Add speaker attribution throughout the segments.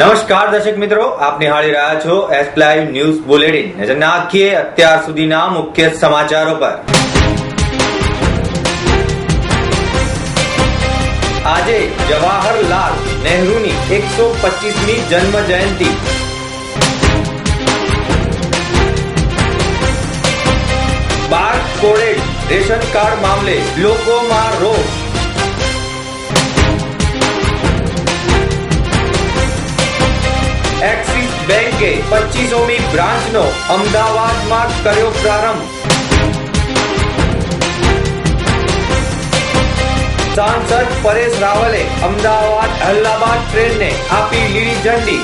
Speaker 1: નમસ્કાર દર્શક મિત્રો, આપ નિહાળી રહ્યા છો એસ લાઈવ ન્યૂઝ બુલેટિન નાખીએ અત્યાર સુધીના મુખ્ય સમાચારો પર. આજે જવાહરલાલ નહેરુની એકસો પચીસમી જન્મ જયંતિ. બાર કોડેડ રેશન કાર્ડ મામલે લોકોમાં રોષ. એક્સિસ બેંકે પચીસોમી બ્રાન્ચનો અમદાવાદમાં કર્યો પ્રારંભ? સાંસદ પરેશ રાવલે અમદાવાદ અલ્હાબાદ ટ્રેનને આપી લીલી ઝંડી.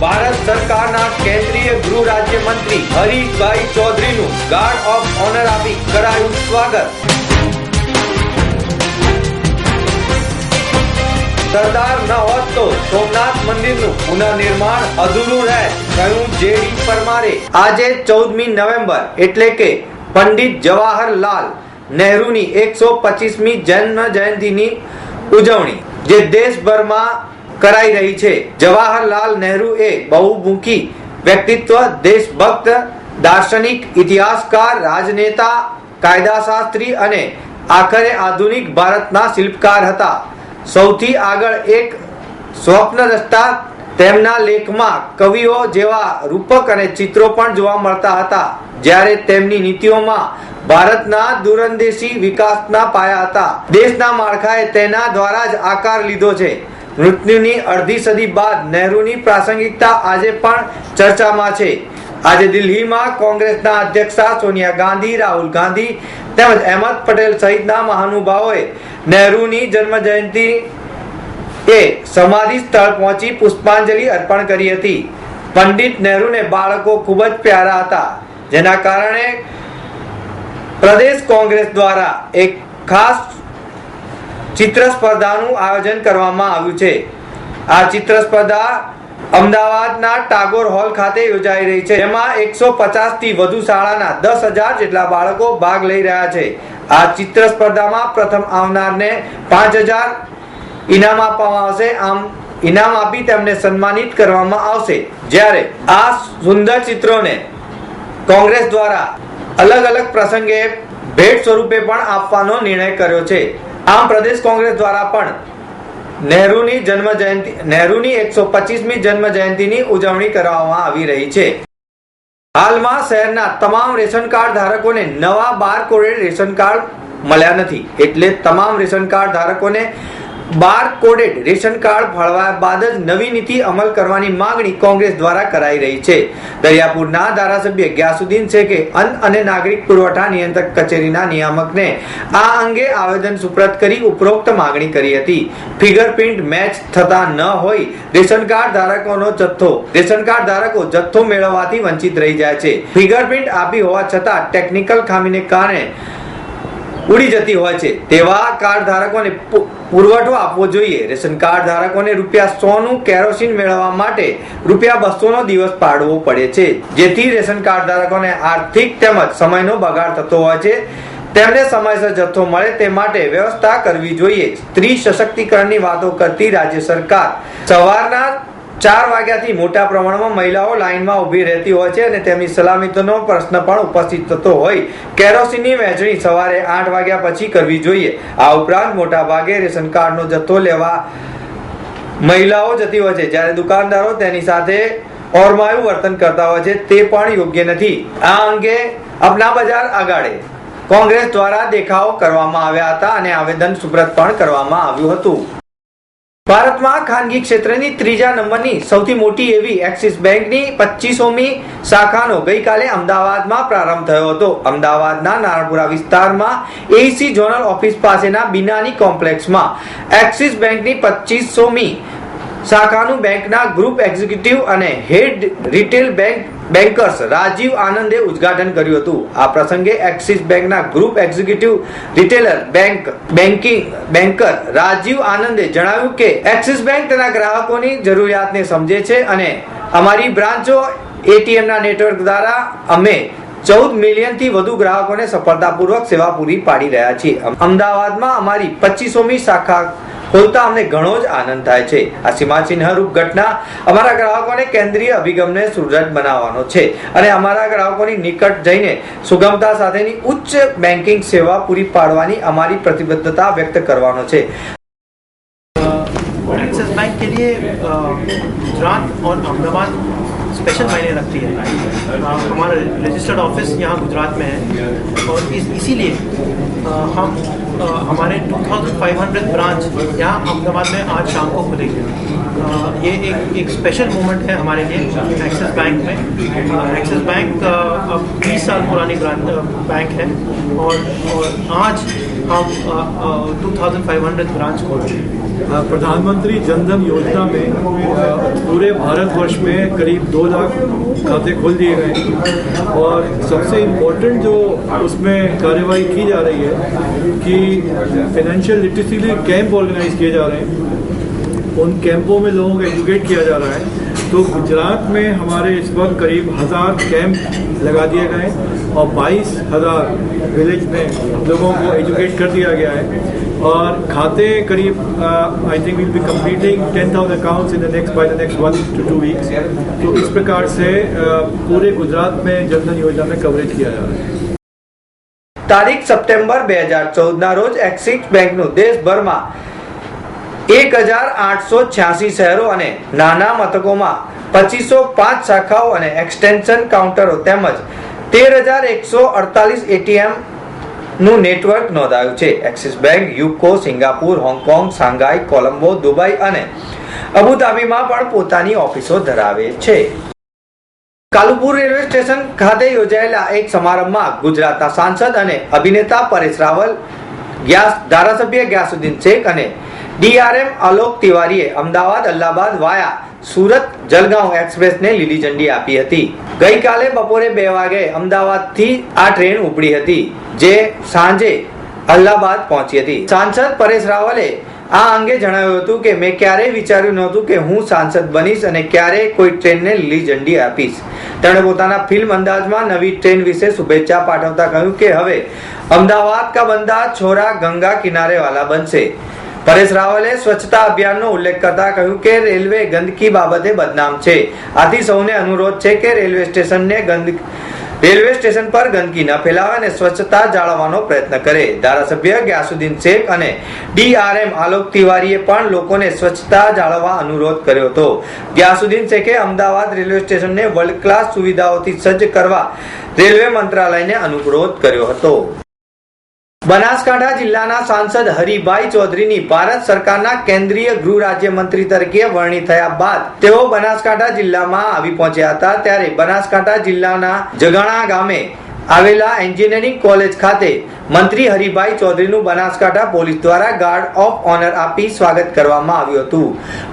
Speaker 1: ભારત સરકારના કેન્દ્રીય ગૃહ રાજ્ય મંત્રી હરીશભાઈ ચૌધરીનું ગાર્ડ ઓફ ઓનર આપી કરાયું સ્વાગત. સરદાર ન હોત તો સોમનાથ મંદિરનું પુનઃનિર્માણ અધૂરું રહે કહ્યું જેડી પરમારે. આજે ચૌદમી નવેમ્બર એટલે કે પંડિત જવાહરલાલ નહેરુની એકસો પચીસમી જન્મ જયંતિની ઉજવણી જે દેશભરમાં કરાઈ રહી છે. જવાહરલાલ નહેરુ એ બહુમુખી વ્યક્તિત્વ, દેશભક્ત, દાર્શનિક, ઇતિહાસકાર, રાજનેતા, કાયદાશાસ્ત્રી અને આખરે આધુનિક ભારતના શિલ્પકાર હતા. સૌથી આગળ એક સ્વપ્નદ્રષ્ટા તેમના લેખમાં કવિઓ જેવા રૂપક અને ચિત્રો પણ જોવા મળતા હતા, જ્યારે તેમની નીતિઓમાં ભારતના દૂરંદેશી વિકાસના પાયા હતા. દેશના માળખાએ તેના દ્વારા જ આકાર લીધો છે. મૃત્યુની અડધી સદી બાદ નહેરુની પ્રાસંગિકતા આજે પણ ચર્ચામાં છે. આજે દિલ્હીમાં કોંગ્રેસના અધ્યક્ષા સોનિયા ગાંધી, રાહુલ ગાંધી તેમજ અહેમદ પટેલ સહિતના મહાનુભાવોએ નહેરુની જન્મ જયંતિ એ સમાધિ સ્થળ પહોંચી પુષ્પાંજલિ અર્પણ કરી હતી. પંડિત નહેરુને બાળકો ખૂબ જ પ્યારા હતા, જેના કારણે પ્રદેશ કોંગ્રેસ દ્વારા એક ખાસ ચિત્ર સ્પર્ધાનું આયોજન કરવામાં આવ્યું છે. આ ચિત્ર સ્પર્ધા અમદાવાદના ટાગોર હોલ ખાતે યોજાઈ રહી છે, જેમાં એકસો પચાસથી વધુ શાળાના દસ હજાર જેટલા બાળકો ભાગ લઈ રહ્યા છે. આ ચિત્ર સ્પર્ધામાં પ્રથમ આવનારને પાંચ હજાર ઇનામ આપવામાં આવશે. આમ, ઇનામ આપી તેમને સન્માનિત કરવામાં આવશે. જ્યારે આ સુંદર ચિત્રોને કોંગ્રેસ દ્વારા અલગ અલગ પ્રસંગે ભેટ સ્વરૂપે પણ આપવાનો નિર્ણય કર્યો છે. આમ, પ્રદેશ કોંગ્રેસ દ્વારા પણ નહેરુની જન્મ જયંતિ નહેરુની એકસો પચીસમી જન્મ જયંતિની ઉજવણી કરવામાં આવી રહી છે. હાલમાં શહેરના તમામ રેશન કાર્ડ ધારકોને નવા બાર કોડેડ રેશન કાર્ડ મળ્યા નથી. એટલે તમામ રેશન કાર્ડ ધારકોને બાર કોડેડ રેશન કાર્ડ ફાળવા બાદ જ નવી નીતિ અમલ કરવાની માંગણી કોંગ્રેસ દ્વારા કરાઈ રહી છે. દરિયાપુરના ધારાસભ્ય ગ્યાસુદ્દીન શેખે અન્ન અને નાગરિક પુરવઠા નિયંત્રક કચેરીના નિયામકને આ અંગે આવેદન સુપ્રત કરી ઉપરોક્ત માંગણી કરી હતી. ફિંગરપ્રિન્ટ મેચ થતા ન હોય રેશન કાર્ડ ધારકોનો જથ્થો, રેશન કાર્ડ ધારકો જથ્થો મેળવવાથી વંચિત રહી જાય છે. ફિંગરપ્રિન્ટ આપી હોવા છતાં ટેકનિકલ ખામીને કારણે ઉડી જતી હોય છે. તેવા કાર્ડ ધારકોને પુરવઠો આપવો જોઈએ. રેશન કાર્ડ ધારકોને રૂપિયા સો નું કેરોસીન મેળવવા માટે રૂપિયા બસો નો દિવસ પાડવો પડે છે. જેથી રેશન કાર્ડ ધારકોને આર્થિક તેમજ સમયનો બગાડ થતો હોય છે. તેમને સમયસર જથ્થો મળે તે માટે વ્યવસ્થા કરવી જોઈએ. સ્ત્રી સશક્તિકરણની વાતો કરતી રાજ્ય સરકાર સવારના ચાર વાગ્યાથી મોટા પ્રમાણમાં મહિલાઓ લાઇનમાં ઊભી રહેતી હોય છે અને તેમની સલામતીનો પ્રશ્ન પણ ઉપસ્થિત થતો હોય. કેરોસીનની વહેંચણી સવારે આઠ વાગ્યા પછી કરવી જોઈએ. આ ઉપરાંત મોટા ભાગે રેશન કાર્ડનો જથ્થો લેવા મહિલાઓ જતી હોય છે. જ્યારે દુકાનદારો તેની સાથે ઓરમાયું વર્તન કરતા હોય છે, તે પણ યોગ્ય નથી. આ અંગે અપના બજાર આગાડે. કોંગ્રેસ દ્વારા દેખાવો કરવામાં આવ્યા હતા અને આવેદન સુપ્રત પણ કરવામાં આવ્યું હતું. ભારતમાં ખાનગી ક્ષેત્રની ત્રીજા નંબરની સૌથી મોટી એવી એક્સિસ બેંકની પચીસોમી શાખાનો ગઈકાલે અમદાવાદમાં પ્રારંભ થયો હતો. અમદાવાદના નારણપુરા વિસ્તારમાં એસી ઝોનલ ઓફિસ પાસેના બિનાની કોમ્પ્લેક્સમાં એક્સિસ બેંકની પચીસોમી શાખાનું બેંકના ગ્રુપ એક્ઝિક્યુટિવ અને head retail bank bankers Rajiv આનંદે ઉદ્ઘાટન કર્યું હતું. આ પ્રસંગે એક્સિસ બેંકના group executive retailer bank banking banker Rajiv આનંદે જણાવ્યું કે એક્સિસ બેંક તેના ગ્રાહકોની જરૂરિયાતને સમજે છે અને અમારી બ્રાન્ચો એટીએમના નેટવર્ક દ્વારા અમે ચૌદ મિલિયનથી વધુ ગ્રાહકોને સફળતાપૂર્વક સેવા પૂરી પાડી રહ્યા છીએ. અમદાવાદમાં અમારી પચીસોમી શાખા ખોલતા અમને ઘણો જ આનંદ થાય છે આ સીમાચિહ્નરૂપ ઘટના અમારા ગ્રાહકોને કેન્દ્રીય અભિગમને સુદૃઢ બનાવવાનો છે અને અમારા ગ્રાહકોની નિકટ જઈને સુગમતા સાથેની ઉચ્ચ બેન્કિંગ સેવા પૂરી પાડવાની અમારી પ્રતિબદ્ધતા વ્યક્ત કરવાનો છે
Speaker 2: एक्सिस बैंक के लिए अ, गुजरात और अहमदाबाद स्पेशल मायने रखती है अ, हमारा रजिस्टर्ड ऑफिस यहाँ गुजरात में है और इस इसीलिए अ, हम हमारे 2500 ब्रांच यहाँ अहमदाबाद में आज शाम को खुलेंगे। ये एक एक स्पेशल मोमेंट है हमारे लिए एक्सिस बैंक में। एक्सिस बैंक अब 20 साल पुरानी ब्रांच बैंक है और और आज हम two thousand five hundred branch खोल रहे हैं।
Speaker 3: प्रधानमंत्री जनधन योजना में पूरे भारतवर्ष में करीब दो लाख खाते खोल दिए गए और सबसे इम्पोर्टेंट जो उसमें कार्रवाई की जा रही है कि फाइनेंशियल लिटरेसी लिए कैंप ऑर्गेनाइज किए जा रहे हैं। उन कैंपों में लोगों को एजुकेट किया जा रहा है। तो गुजरात में हमारे इस वक्त करीब हज़ार कैंप लगा दिए गए और बाईस हज़ार विलेज में लोगों को एजुकेट कर दिया गया है। और खाते करीब I think will be completing ten thousand accounts in the next by the next one two two weeks तो इस प्रकार से uh, पूरे गुजरात में जनधन योजना में कवरेज किया जा रहा है
Speaker 1: તારીખ સપ્ટેમ્બર બે હજાર ચૌદના રોજ એક્સિસ બેંકનું દેશભરમાં એક હજાર આઠસો છ્યાસી શહેરો અને નાના મથકોમાં પચીસો પાંચ શાખાઓ અને એક્સટેન્શન કાઉન્ટરો તેમજ તેર હજાર એકસો અડતાલીસ એટીએમ નું નેટવર્ક નોંધાયું છે. Axis bank UCO Singapore Hong Kong Shanghai Colombo Dubai અને અબુધાબીમાં પણ પોતાની ઓફિસો ધરાવે છે. કાલુપુર રેલવે સ્ટેશન ખાતે યોજાયેલા એક સમારંભમાં ગુજરાતના સાંસદ અને અભિનેતા પરેશ રાવલ, ગ્યાસ ધારાસભ્ય ગ્યાસુદ્દીન શેખ અને ડીઆરએમ આલોક તિવારીએ અમદાવાદ, અલ્હાબાદ વાયા સુરત જલગાંવ એક્સપ્રેસને લીલી ઝંડી આપી હતી. ગઈકાલે બપોરે બે વાગે અમદાવાદથી આ ટ્રેન ઉપડી હતી, જે સાંજે અલ્હાબાદ પહોંચી હતી. સાંસદ પરેશ રાવલે આ અંગે જણાવ્યું હતું કે, મેં ક્યારેય વિચાર્યું નહોતું કે હું સાંસદ બનીશ અને ક્યારેય કોઈ ટ્રેનને લીલી ઝંડી આપીશ. તેણે પોતાના ફિલ્મ અંદાજમાં નવી ટ્રેન વિશે શુભેચ્છા પાઠવતા કહ્યું કે, હવે અમદાવાદ કા બંદા છોરા ગંગા કિનારે વાલા બનશે. પરેશ રાવલે સ્વચ્છતા અભિયાનનો ઉલ્લેખ કરતા કહ્યું કે રેલવે ગંદકી બાબતે બદનામ છે. આથી સૌને અનુરોધ છે કે રેલવે સ્ટેશનને ગંદ રેલવે સ્ટેશન પર ગંદકી ન ફેલાવે અને સ્વચ્છતા જાળવવાનો પ્રયત્ન કરે. ધારાસભ્ય ગ્યાસુદ્દીન શેખ અને ડીઆરએમ આલોક તિવારીએ પણ લોકોને સ્વચ્છતા જાળવવા અનુરોધ કર્યો હતો. ગ્યાસુદ્દીન શેખે અમદાવાદ રેલવે સ્ટેશનને વર્લ્ડ ક્લાસ સુવિધાઓથી સજ્જ કરવા રેલવે મંત્રાલયને અનુરોધ કર્યો હતો. બનાસકાંઠા જિલ્લાના સાંસદ હરિભાઈ ચૌધરીની ભારત સરકારના કેન્દ્રીય ગૃહ રાજ્યમંત્રી તરીકે વરણી થયા બાદ તેઓ બનાસકાંઠા જિલ્લામાં આવી પહોંચ્યા હતા. ત્યારે બનાસકાંઠા જિલ્લાના જગાણા ગામે આવેલા એન્જિનિયરિંગ કોલેજ ખાતે મંત્રી હરિભાઈ ચૌધરીનું બનાસકાંઠા પોલીસ દ્વારા ગાર્ડ ઓફ ઓનર આપી સ્વાગત કરવામાં આવ્યું હતું.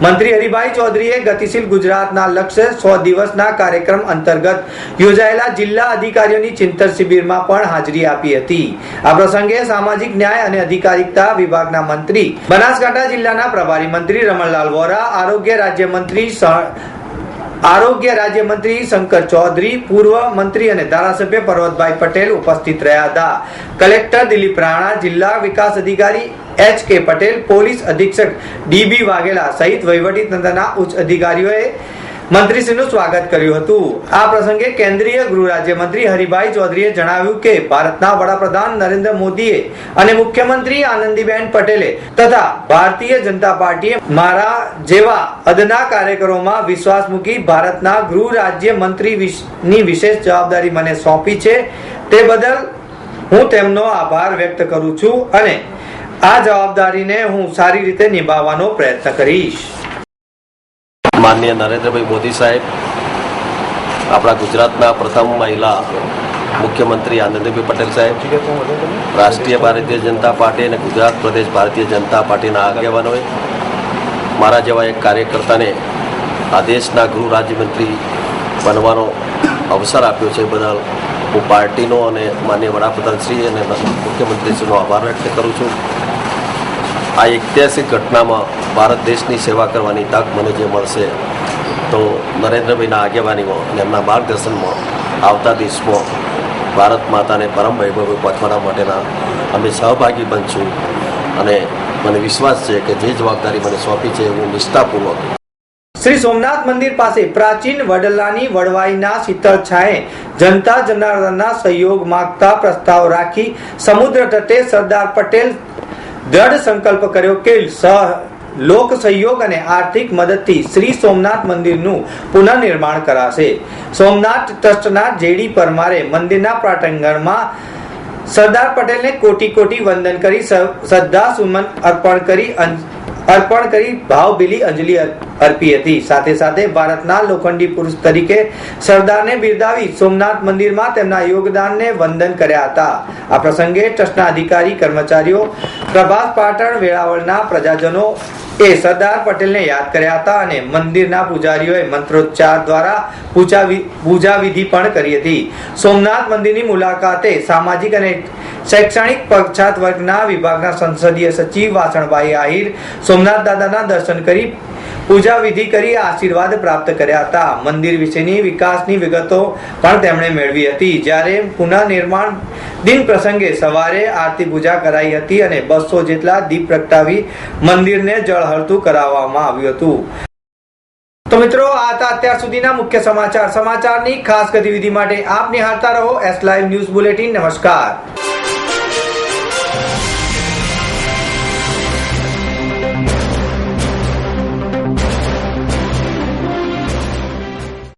Speaker 1: મંત્રી હરિભાઈ ચૌધરીએ ગતિશીલ ગુજરાતના લક્ષ્ય સો દિવસના કાર્યક્રમ અંતર્ગત યોજાયેલા જિલ્લા અધિકારીઓની ચિંતન શિબિરમાં પણ હાજરી આપી હતી. આ પ્રસંગે સામાજિક ન્યાય અને અધિકારિતા વિભાગના મંત્રી, બનાસકાંઠા જિલ્લાના પ્રભારી મંત્રી રમણલાલ વોરા, આરોગ્ય રાજ્યમંત્રી આરોગ્ય રાજ્યમંત્રી શંકર ચૌધરી, પૂર્વ મંત્રી અને ધારાસભ્ય પર્વતભાઈ પટેલ ઉપસ્થિત રહ્યા હતા. કલેક્ટર દિલીપ રાણા, જિલ્લા વિકાસ અધિકારી એચ કે પટેલ, પોલીસ અધિક્ષક ડીબી વાઘેલા સહિત વહીવટી તંત્રના ઉચ્ચ અધિકારીઓએ મંત્રીશ્રીનું સ્વાગત કર્યું હતું. આ પ્રસંગે કેન્દ્રીય ગૃહ રાજ્યમંત્રી હરિભાઈ ચૌધરીએ જણાવ્યું કે ભારતના વડાપ્રધાન નરેન્દ્ર મોદીએ અને મુખ્યમંત્રી આનંદીબેન પટેલે તથા ભારતીય જનતા પાર્ટીએ મારા જેવા અદના કાર્યકરોમાં વિશ્વાસ મૂકી ભારતના ગૃહ રાજ્ય મંત્રી ની વિશેષ જવાબદારી મને સોંપી છે તે બદલ હું તેમનો આભાર વ્યક્ત કરું છું અને આ જવાબદારીને હું સારી રીતે નિભાવવાનો પ્રયત્ન કરીશ.
Speaker 4: માનનીય નરેન્દ્રભાઈ મોદી સાહેબ, આપણા ગુજરાતના પ્રથમ મહિલા મુખ્યમંત્રી આનંદીભાઈ પટેલ સાહેબ, રાષ્ટ્રીય ભારતીય જનતા પાર્ટી અને ગુજરાત પ્રદેશ ભારતીય જનતા પાર્ટીના આગેવાનોએ મારા જેવા એક કાર્યકર્તાને આ દેશના ગૃહ રાજ્યમંત્રી બનવાનો અવસર આપ્યો છે. બદલ હું પાર્ટીનો અને માનનીય વડાપ્રધાનશ્રી અને મુખ્યમંત્રીશ્રીનો આભાર વ્યક્ત કરું છું. આ ઐતિહાસિક ઘટનામાં ભારત દેશની સેવા કરવાની તક મને જે મળશે, તો નરેન્દ્રભાઈના આગેવાનીમાં અને એમના માર્ગદર્શનમાં આવતા દિવસમાં ભારત માતાને પરમ વૈભવે પહોંચવાના માટેના અમે સહભાગી બનશું અને મને વિશ્વાસ છે કે જે જવાબદારી મને સોંપી છે હું નિષ્ઠાપૂર્વક.
Speaker 1: શ્રી સોમનાથ મંદિર પાસે પ્રાચીન વડલાની વડવાઈના શીતળ છાંયે જનતા જનાર્દનના સહયોગ માગતા પ્રસ્તાવ રાખી સમુદ્ર તટે સરદાર પટેલ દ્રઢ સંકલ્પ કર્યો કે સહ લોક સહયોગ અને આર્થિક મદદથી શ્રી સોમનાથ મંદિરનું પુનઃનિર્માણ કરાશે. સોમનાથ ટ્રસ્ટના જેડી પરમારે મંદિરના પ્રાટંગણમાં સરદાર પટેલને કોટી કોટી વંદન કરી શ્રદ્ધા સુમન અર્પણ કરી અર્પણ કરી ભાવભીલી અંજલિ અર્પી હતી. સાથે સાથે ભારતના લોખંડી પુરુષ તરીકે સરદારને બિરદાવી સોમનાથ મંદિરમાં તેમના યોગદાનને વંદન કર્યા હતા. આ પ્રસંગે ટ્રસ્ટના અધિકારી, કર્મચારીઓ, પ્રભાસ પાટણ વેળાવળના પ્રજાજનો એ સરદાર પટેલને યાદ કર્યા હતા અને મંદિરના પૂજારીઓએ મંત્રોચ્ચાર દ્વારા પૂજા પૂજાવિધિ પૂજા વિધિ પણ કરી હતી. સોમનાથ મંદિરની મુલાકાતે સામાજિક અને શૈક્ષણિક પછાત વર્ગના વિભાગના સંસદીય સચિવ વાસણભાઈ આહિર સોમનાથ દાદાના દર્શન કરી પૂજા વિધિ કરી આશીર્વાદ પ્રાપ્ત કર્યા હતા. મંદિર વિશેની વિકાસની વિગતો પણ તેમણે મેળવી હતી. જ્યારે પુનઃનિર્માણ દિન પ્રસંગે સવારે આરતી પૂજા કરાઈ હતી અને બસો જેટલા દીપ પ્રગટાવી મંદિરને જળહળતું કરાવવામાં આવ્યું હતું. તો મિત્રો, આ હતા અત્યાર સુધીના મુખ્ય સમાચાર. સમાચારની ખાસ ગતિવિધિ માટે આપ નિહાળતા રહો. એસ લાઈવ ન્યૂઝ બુલેટિન નમસ્કાર.